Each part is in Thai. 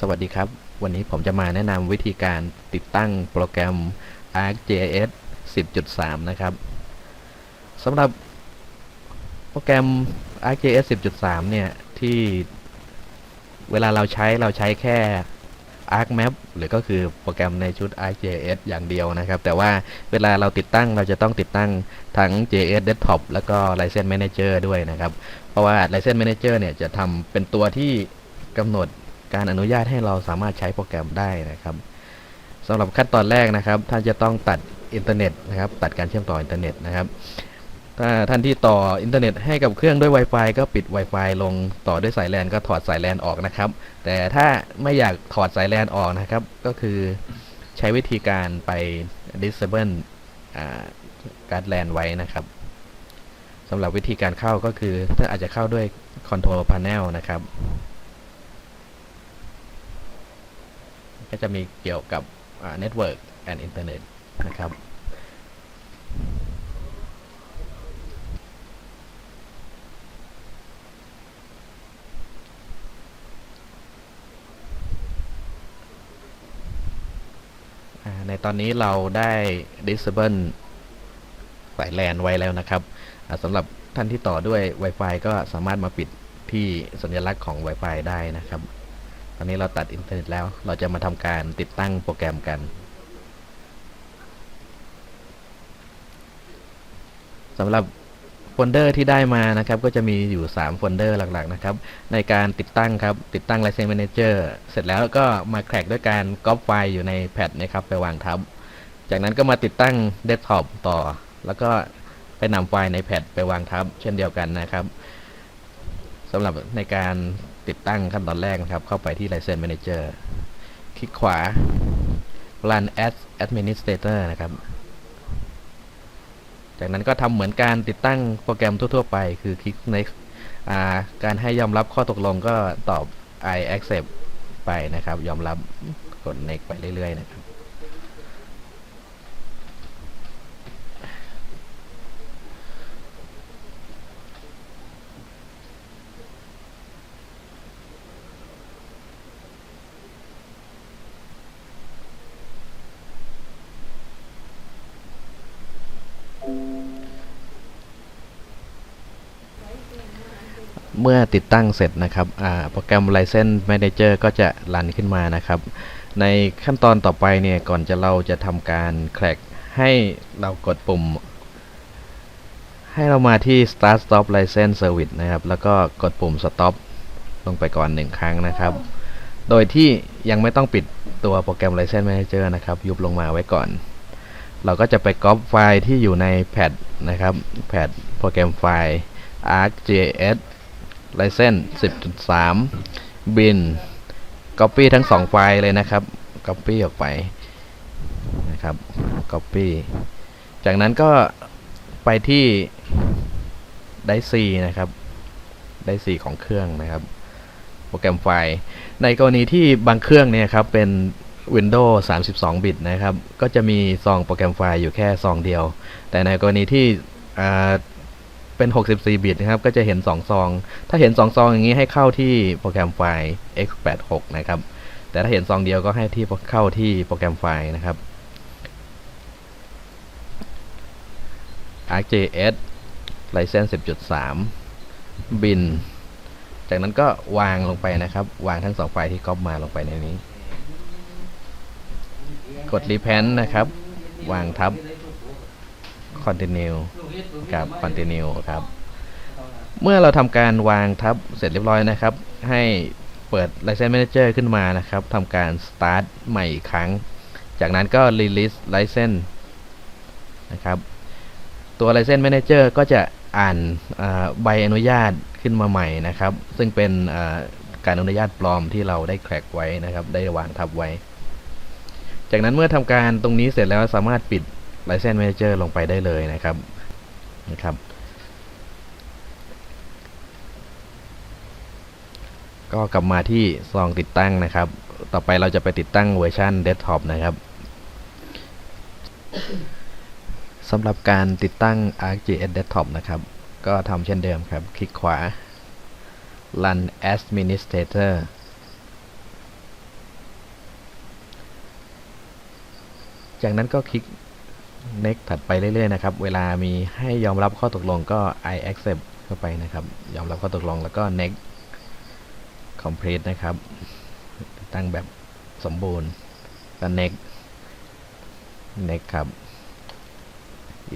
สวัสดีครับ วันนี้ผมจะมาแนะนำวิธีการติดตั้งโปรแกรม ArcGIS 10.3 นะครับสำหรับโปรแกรม ArcGIS 10.3 เนี่ย ที่เวลาเราใช้เราใช้แค่ ArcMap หรือก็คือโปรแกรมในชุด ArcGIS อย่างเดียวนะครับ แต่ว่าเวลาเราติดตั้งเราจะต้องติดตั้งทั้ง JS Desktop แล้วก็ License Manager ด้วยนะครับ เพราะว่า License Manager เนี่ยจะทำเป็นตัวที่กำหนด การอนุญาตให้เราสามารถใช้โปรแกรมได้นะครับสำหรับขั้นตอนแรกนะครับ ท่านจะต้องตัดอินเทอร์เน็ตนะครับ ตัดการเชื่อมต่ออินเทอร์เน็ตนะครับถ้าท่านที่ต่ออินเทอร์เน็ตให้กับเครื่องด้วย Wi-Fi ก็ปิด Wi-Fi ลงต่อด้วยสายแลนก็ถอดสายแลนออกนะครับ แต่ถ้าไม่อยากถอดสายแลนออกนะครับ ก็คือใช้วิธีการไป disable การแลนไว้นะครับสำหรับวิธีการเข้าก็คือถ้านอาจจะเข้าด้วย Control Panel นะครับ ก็จะมีเกี่ยวกับ Network and Internet นะครับ ในตอนนี้เราได้ disable สายแลนไว้แล้วนะครับสำหรับท่านที่ต่อด้วย Wi-Fi ก็สามารถมาปิดที่สัญลักษณ์ของ Wi-Fi ได้นะครับ ตอนนี้เราตัดอินเทอร์เน็ตแล้ว เราจะมาทำการติดตั้งโปรแกรมกัน สำหรับโฟลเดอร์ที่ได้มานะครับ ก็จะมีอยู่ 3 โฟลเดอร์หลักๆนะครับ ในการติดตั้งครับ ติดตั้ง License Manager เสร็จแล้วก็มาแครกด้วยการก๊อปไฟล์อยู่ในแพดนะครับ ไปวางทับ จากนั้นก็มาติดตั้ง Desktop ต่อ แล้วก็ไปนำไฟล์ในแพดไปวางทับ เช่นเดียวกันนะครับสำหรับในการ ติดตั้งขั้นตอนแรกนะครับ เข้าไปที่ License Manager คลิกขวา Run as Administrator นะครับ จากนั้นก็ทำเหมือนการติดตั้งโปรแกรมทั่ว ๆ ไป คือคลิก next อ่าการให้ยอมรับข้อตกลงก็ตอบ I accept ไปนะครับ ยอมรับกด next ไปเรื่อย ๆ นะครับ เมื่อติดตั้งเสร็จนะครับโปรแกรม License Manager ก็จะรันขึ้นมานะครับ ในขั้นตอนต่อไปเนี่ยก่อนจะเราจะทำการแครกให้เรากดปุ่ม ให้เรามาที่ Start Stop License Service นะครับ แล้วก็กดปุ่ม Stop ลงไปก่อนหนึ่งครั้งนะครับ โดยที่ยังไม่ต้องปิดตัวโปรแกรม License Manager นะครับ ยุบลงมาไว้ก่อน เราก็จะไปก๊อปไฟล์ที่อยู่ในแพดนะครับแพดโปรแกรมไฟล์ arcjs ArcGIS license 10.3 bin copy ทั้ง 2 ไฟล์เลยนะครับ copy ออกไปนะครับ copy จากนั้นก็ไปที่ได้ C นะครับได้ C ของเครื่องนะครับ โปรแกรมไฟล์ ในกรณีที่บางเครื่องเนี่ยครับเป็น Windows 32 บิตนะครับ ก็จะมีซองโปรแกรมไฟล์อยู่แค่ซองเดียว แต่ในกรณีที่ เป็น 64 บิตนะครับ ก็จะเห็น 2 ซอง ถ้าเห็น 2 ซองอย่างนี้ให้เข้าที่โปรแกรมไฟล์ x86 นะครับ แต่ถ้าเห็นซองเดียวก็ให้ที่เข้าที่โปรแกรมไฟล์นะครับ ArcGIS License 10.3 bin จากนั้นก็วางลงไปนะครับ วางทั้งสองไฟล์ที่ก๊อปมาลงไปในนี้ กด Repent นะครับ วางทับ Continue กับ Continue ครับ เมื่อเราทำการวางทับเสร็จเรียบร้อยนะครับ ให้เปิด License Manager ขึ้นมานะครับทำการ Start ใหม่อีกครั้ง จากนั้นก็ Release License นะครับตัว License Manager ก็จะอ่านใบอนุญาตขึ้นมาใหม่นะครับ ซึ่งเป็นการอนุญาตปลอมที่เราได้แคร็กไว้นะครับ ได้วางทับไว้ จากนั้นเมื่อทำการตรงนี้เสร็จแล้วสามารถปิด License Manager ลงไปได้เลยนะครับ นะครับ ก็กลับมาที่ซองติดตั้งนะครับ ต่อไปเราจะไปติดตั้งเวอร์ชันเดสก์ท็อปนะครับสำหรับการติดตั้ง ArcGIS Desktop นะครับ ก็ทำเช่นเดิมครับ คลิกขวา Run Administrator จากนั้นก็คลิก next ถัดไปเรื่อยๆนะครับ เวลามีให้ยอมรับข้อตกลงก็ I accept เข้าไปนะครับ ยอมรับข้อตกลงแล้วก็ next complete นะครับ ตั้งแบบสมบูรณ์ก็ next next ครับ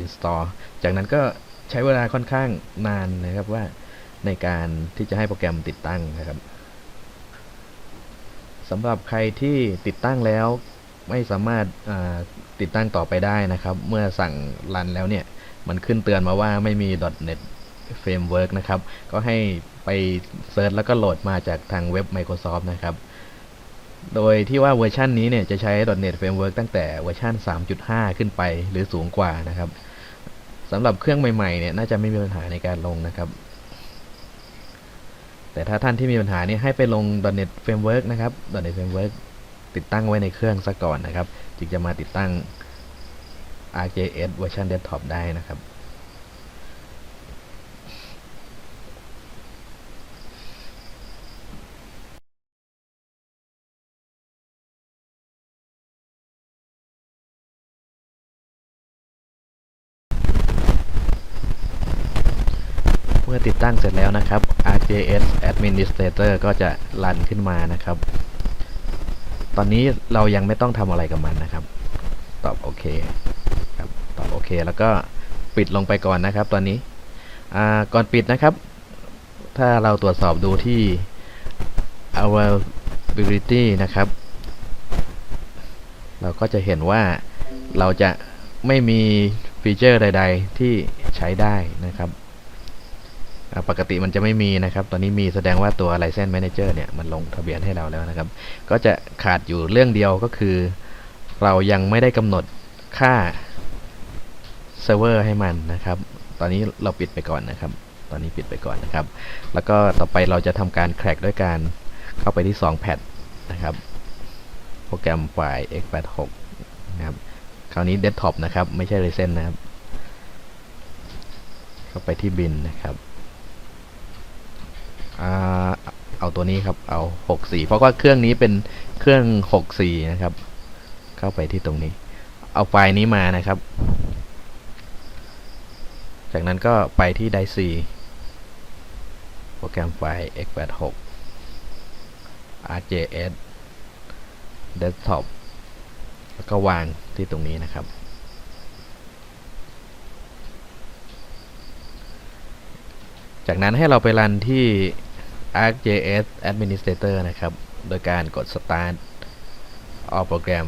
install จากนั้นก็ใช้เวลาค่อนข้างนานนะครับว่าในการที่จะให้โปรแกรมติดตั้งนะครับสำหรับใครที่ติดตั้งแล้ว ไม่สามารถติดตั้งต่อไปได้นะครับ เมื่อสั่งรันแล้วเนี่ย มันขึ้นเตือนมาว่าไม่มี .NET Framework นะครับ ก็ให้ไปเซิร์ชแล้วก็โหลดมาจากทางเว็บ Microsoft นะครับ โดยที่ว่าเวอร์ชันนี้เนี่ยจะใช้ .NET Framework ตั้งแต่เวอร์ชัน3.5 ขึ้นไปหรือสูงกว่านะครับสำหรับเครื่องใหม่ๆเนี่ยน่าจะไม่มีปัญหาในการลงนะครับ แต่ถ้าท่านที่มีปัญหาเนี่ยให้ไปลง .NET Framework นะครับ .NET Framework ติดตั้งไว้ในเครื่องซะก่อนนะครับ จึงจะมาติดตั้ง ArcGIS เวอร์ชัน Desktop ได้นะครับ เมื่อติดตั้งเสร็จแล้วนะครับ ArcGIS Administrator ก็จะรันขึ้นมานะครับ ตอนนี้เรายังไม่ต้องทำอะไรกับมันนะครับ ตอบโอเคครับตอบโอเคแล้วก็ปิดลงไปก่อนนะครับ ตอนนี้ก่อนปิดนะครับ ถ้าเราตรวจสอบดูที่ availability นะครับ เราก็จะเห็นว่าเราจะไม่มีฟีเจอร์ใด ๆ ที่ใช้ได้นะครับ ปกติมันจะไม่มีนะครับ ตอนนี้มีแสดงว่าตัว License Manager เนี่ยมันลงทะเบียนให้เราแล้วนะครับ ก็จะขาดอยู่เรื่องเดียวก็คือ เรายังไม่ได้กำหนดค่าเซิร์ฟเวอร์ให้มันนะครับ ตอนนี้เราปิดไปก่อนนะครับ ตอนนี้ปิดไปก่อนนะครับ แล้วก็ต่อไปเราจะทำการแครกด้วยการเข้าไปที่ 2 แพดนะครับ โปรแกรมไฟล์ x86 นะครับ คราวนี้ Desktop นะครับ ไม่ใช่ License นะครับ เข้าไปที่บินนะครับ อ่าเอาตัวนี้ครับ เอา 64 เพราะว่าเครื่องนี้เป็นเครื่อง 64 นะครับ เข้าไปที่ตรงนี้ เอาไฟล์นี้มานะครับ จากนั้นก็ไปที่ d i c โปรแกรมไฟล์ x86 rjs desktop แล้วก็วางที่ตรงนี้นะครับ จากนั้นให้เราไปรันที่ ArcGIS Administrator นะครับ โดยการกด Start All Program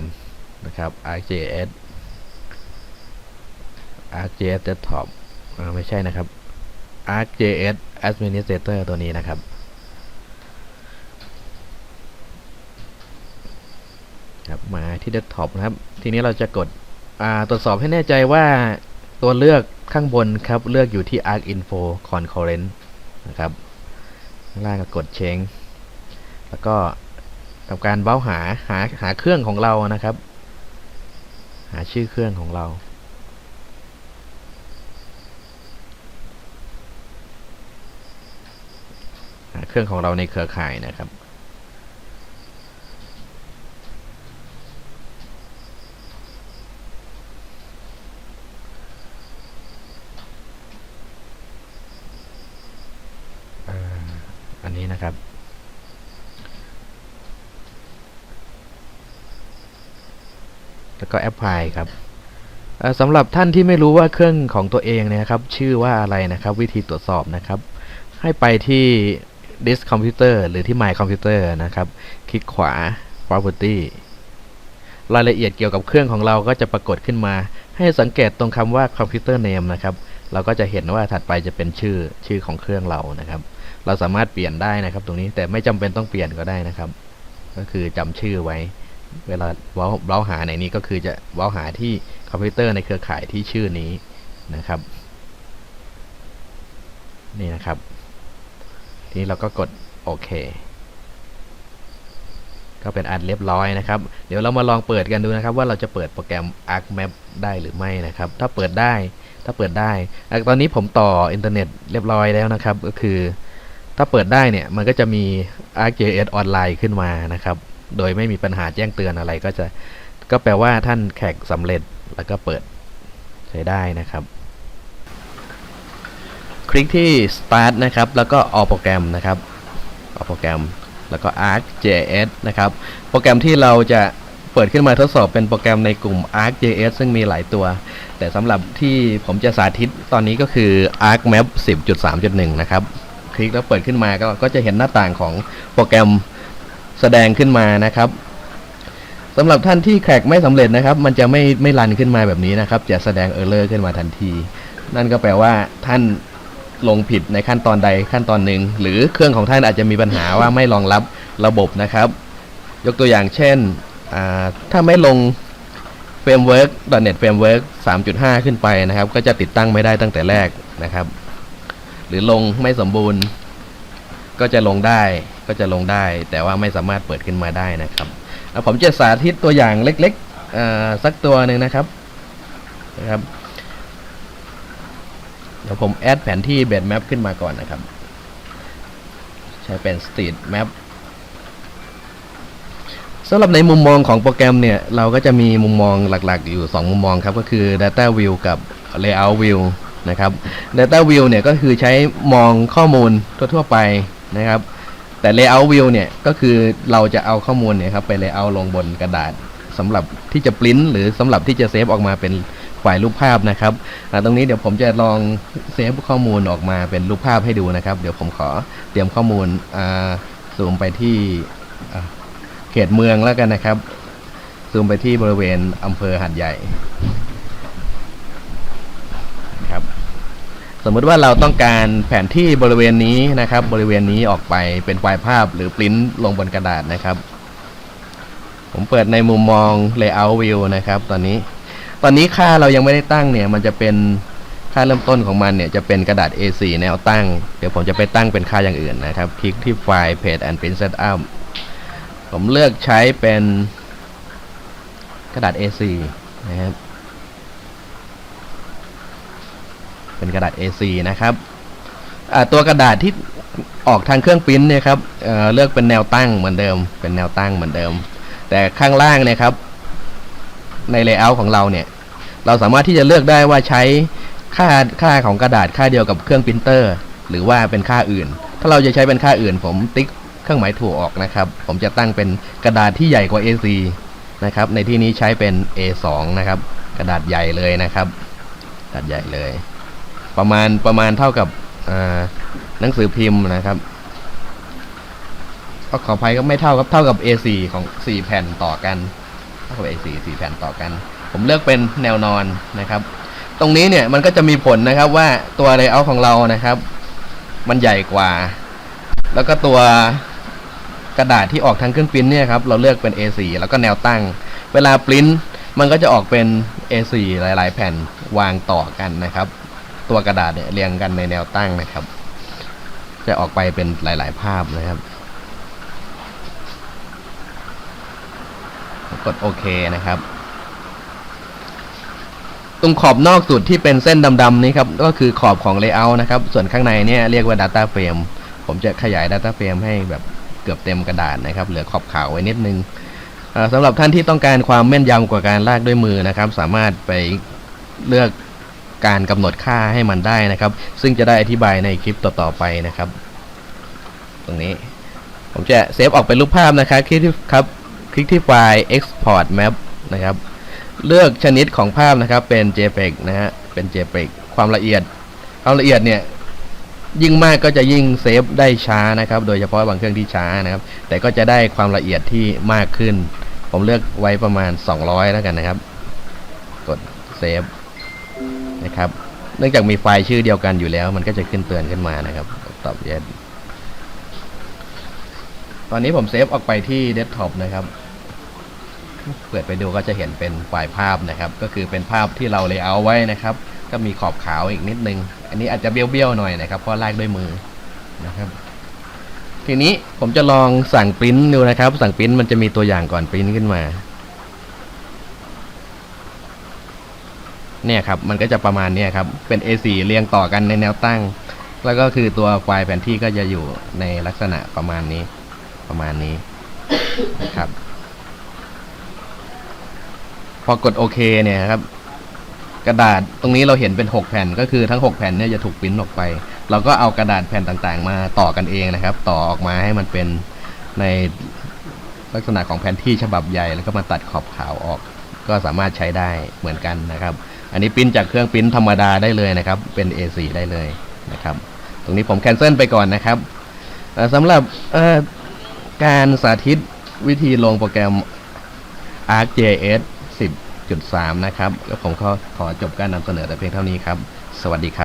นะครับ ArcGIS ArcGIS Desktop อ่าไม่ใช่นะครับ ArcGIS Administrator ตัวนี้นะครับ ครับ มาที่ Desktop นะครับ ทีนี้เราจะกดอ่าตรวจสอบให้แน่ใจว่าตัวเลือกข้างบนครับ เลือกอยู่ที่ Arc Info Concurrent นะครับ ล่างก็กดเชงแล้วก็ทำการเบ้าหาหาหาเครื่องของเรานะครับ หาชื่อเครื่องของเรา หาเครื่องของเราในเครือข่ายนะครับันนี้นะครับ แล้วก็แอปพลายครับสำหรับท่านที่ไม่รู้ว่าเครื่องของตัวเองเนยนะครับ ชื่อว่าอะไรนะครับ วิธีตรวจสอบนะครับ ให้ไปที่ This Computer หรือที่ My Computer นะครับ คลิกขวา Property รายละเอียดเกี่ยวกับเครื่องของเราก็จะปรากฏขึ้นมา ให้สังเกตตรงคำว่า Computer Name นะครับ เราก็จะเห็นว่าถัดไปจะเป็นชื่อชื่อของเครื่องเรานะครับ เราสามารถเปลี่ยนได้นะครับ ตรงนี้แต่ไม่จำเป็นต้องเปลี่ยนก็ได้นะครับ ก็คือจำชื่อไว้ เวลาเว้าเว้าหาในนี้ก็คือจะเว้าหาที่คอมพิวเตอร์ในเครือข่ายที่ชื่อนี้นะครับ นี่นะครับ ทีนี้เราก็กดโอเคก็เป็นอันเรียบร้อยนะครับ เดี๋ยวเรามาลองเปิดกันดูนะครับ ว่าเราจะเปิดโปรแกรม ArcMap ได้หรือไม่นะครับ ถ้าเปิดได้ ถ้าเปิดได้ ตอนนี้ผมต่ออินเทอร์เน็ตเรียบร้อยแล้วนะครับ ก็คือ ถ้าเปิดได้เนี่ยมันก็จะมี ArcGIS ออนไลน์ขึ้นมานะครับ โดยไม่มีปัญหาแจ้งเตือนอะไรก็จะก็แปลว่าท่านแขกสำเร็จแล้วก็เปิดใช้ได้นะครับ คลิกที่ start นะครับ แล้วก็ออกโปรแกรมนะครับออกโปรแกรมแล้วก็ ArcJS นะครับ โปรแกรมที่เราจะเปิดขึ้นมาทดสอบเป็นโปรแกรมในกลุ่ม ArcJS ซึ่งมีหลายตัว แต่สำหรับที่ผมจะสาธิตตอนนี้ก็คือ ArcMap 10.3.1 นะครับ คลิกแล้วเปิดขึ้นมาก็ก็จะเห็นหน้าต่างของโปรแกรมแสดงขึ้นมานะครับสำหรับท่านที่แขกไม่สำเร็จนะครับ มันจะไม่ไม่รันขึ้นมาแบบนี้นะครับ จะแสดงเออร์เลอร์ขึ้นมาทันที นั่นก็แปลว่าท่านลงผิดในขั้นตอนใดขั้นตอนหนึ่งหรือเครื่องของท่านอาจจะมีปัญหาว่าไม่รองรับระบบนะครับ ยกตัวอย่างเช่น ถ้าไม่ลง Framework .NET Framework 3.5 ขึ้นไปนะครับ ก็จะติดตั้งไม่ได้ตั้งแต่แรกนะครับ หรือลงไม่สมบูรณ์ ก็จะลงได้ก็จะลงได้ แต่ว่าไม่สามารถเปิดขึ้นมาได้นะครับอะผมจะสาธิตตัวอย่างเล็กๆสักตัวหนึ่งนะครับนะครับเดี๋ยวผมแอดแผนที่ b e d map ขึ้นมาก่อนนะครับ ใช้เป็น street map สำหรับในมุมมองของโปรแกรมเนี่ย เราก็จะมีมุมมองหลักๆ อยู่ 2 มุมมองครับ ก็คือ data view กับ layout view นะครับ data view เนี่ยก็คือใช้มองข้อมูลทั่วๆไปนะครับ แต่ layout view เนี่ยก็คือเราจะเอาข้อมูลเนี่ยครับไป layout ลงบนกระดาษสำหรับที่จะปริ้นหรือสำหรับที่จะเซฟออกมาเป็นไฟล์รูปภาพนะครับตรงนี้เดี๋ยวผมจะลองเซฟข้อมูลออกมาเป็นรูปภาพให้ดูนะครับ เดี๋ยวผมขอเตรียมข้อมูลอ่าซูมไปที่เขตเมืองแล้วกันนะครับซูมไปที่บริเวณอำเภอหัดใหญ่นะครับ สมมุติว่าเราต้องการแผนที่บริเวณนี้นะครับ บริเวณนี้ออกไปเป็นไฟล์ภาพหรือปริ้นลงบนกระดาษนะครับ ผมเปิดในมุมมอง layout view นะครับ ตอนนี้ ตอนนี้ค่าเรายังไม่ได้ตั้งเนี่ย มันจะเป็นค่าเริ่มต้นของมันเนี่ยจะเป็นกระดาษ A4 แนวตั้ง เดี๋ยวผมจะไปตั้งเป็นค่าอย่างอื่นนะครับ คลิกที่ไฟล์ page and print setup ผมเลือกใช้เป็นกระดาษ A4 นะครับ เป็นกระดาษ A4 นะครับตัวกระดาษที่ออกทางเครื่องปริ้นเนี่ยครับเเลือกเป็นแนวตั้งเหมือนเดิม เป็นแนวตั้งเหมือนเดิม แต่ข้างล่างเนี่ยครับ ใน layout ของเราเนี่ย เราสามารถที่จะเลือกได้ว่าใช้ค่าค่าของกระดาษค่าเดียวกับเครื่องปรินเตอร์ หรือว่าเป็นค่าอื่น ถ้าเราจะใช้เป็นค่าอื่น ผมติ๊กเครื่องหมายถูกออกนะครับ ผมจะตั้งเป็นกระดาษที่ใหญ่กว่า A4 นะครับ ในที่นี้ใช้เป็น A2 นะครับ กระดาษใหญ่เลยนะครับ กระดาษใหญ่เลย ประมาณประมาณเท่ากับหนังสือพิมพ์นะครับก็ขออภัยก็ไม่เท่ากับเท่ากับ A4 ของ4แผ่นต่อกันเท่ากับ A4 4แผ่นต่อกัน ผมเลือกเป็นแนวนอนนะครับ ตรงนี้เนี่ยมันก็จะมีผลนะครับว่าตัว layout ของเรานะครับ มันใหญ่กว่า แล้วก็ตัวกระดาษที่ออกทางเครื่องปริ้นเนี่ยครับเราเลือกเป็น A4 แล้วก็แนวตั้ง เวลาปริ้นมันก็จะออกเป็น A4 หลาย ๆ แผ่นวางต่อกันนะครับ ตัวกระดาษเนี่ยเรียงกันในแนวตั้งนะครับ จะออกไปเป็นหลาย ๆ ภาพนะครับ กดโอเคนะครับ ตรงขอบนอกสุดที่เป็นเส้นดำๆนี้ครับ ก็คือขอบของ layout นะครับ ส่วนข้างในเนี่ยเรียกว่า data frame ผมจะขยาย data frame ให้แบบเกือบเต็มกระดาษนะครับ เหลือขอบขาวไว้นิดนึงสำหรับท่านที่ต้องการความแม่นยำกว่าการลากด้วยมือนะครับ สามารถไปเลือก การกำหนดค่าให้มันได้นะครับ ซึ่งจะได้อธิบายในคลิปต่อๆไปนะครับ ตรงนี้ผมจะเซฟออกเป็นรูปภาพนะครับ คลิกที่ครับ คลิกที่ไฟล์ export map นะครับ เลือกชนิดของภาพนะครับ เป็น JPEG นะฮะ เป็น JPEG ความละเอียด ความละเอียดเนี่ย ยิ่งมากก็จะยิ่งเซฟได้ช้านะครับ โดยเฉพาะบางเครื่องที่ช้านะครับ แต่ก็จะได้ความละเอียดที่มากขึ้น ผมเลือกไว้ประมาณ 200 แล้วกันนะครับ กดเซฟ นะครับ เนื่องจากมีไฟล์ชื่อเดียวกันอยู่แล้ว มันก็จะขึ้นเตือนขึ้นมานะครับตอบ yes ตอนนี้ผมเซฟออกไปที่เดสก์ท็อปนะครับ เปิดไปดูก็จะเห็นเป็นไฟล์ภาพนะครับ ก็คือเป็นภาพที่เราเลเยอร์ไว้นะครับ ก็มีขอบขาวอีกนิดนึง อันนี้อาจจะเบี้ยวๆหน่อยนะครับ เพราะลากด้วยมือนะครับทีนี้ผมจะลองสั่งปริ้นดูนะครับ สั่งปริ้นมันจะมีตัวอย่างก่อนปริ้นขึ้นมา เนี่ยครับมันก็จะประมาณเนี้ยครับเป็น A4 เรียงต่อกันในแนวตั้ง แล้วก็คือตัวไฟล์แผนที่ก็จะอยู่ในลักษณะประมาณนี้ ประมาณนี้นะครับ พอกดโอเคเนี่ยครับ กระดาษตรงนี้เราเห็นเป็น 6 แผ่น ก็คือทั้ง 6 แผ่นเนี่ยจะถูกปิ้นออกไป เราก็เอากระดาษแผ่นต่างๆ มาต่อกันเองนะครับ ต่อออกมาให้มันเป็นในลักษณะของแผนที่ฉบับใหญ่แล้วก็มาตัดขอบขาวออก ก็สามารถใช้ได้เหมือนกันนะครับ อันนี้ปิ้นจากเครื่องปิ้นธรรมดาได้เลยนะครับ เป็น A4 ได้เลยนะครับ ตรงนี้ผมแคนเซิลไปก่อนนะครับสำหรับการสาธิตวิธีลงโปรแกรม ArcGIS 10.3 นะครับ แล้วผมขอขอจบการนำเสนอแต่เพียงเท่านี้ครับ สวัสดีครับ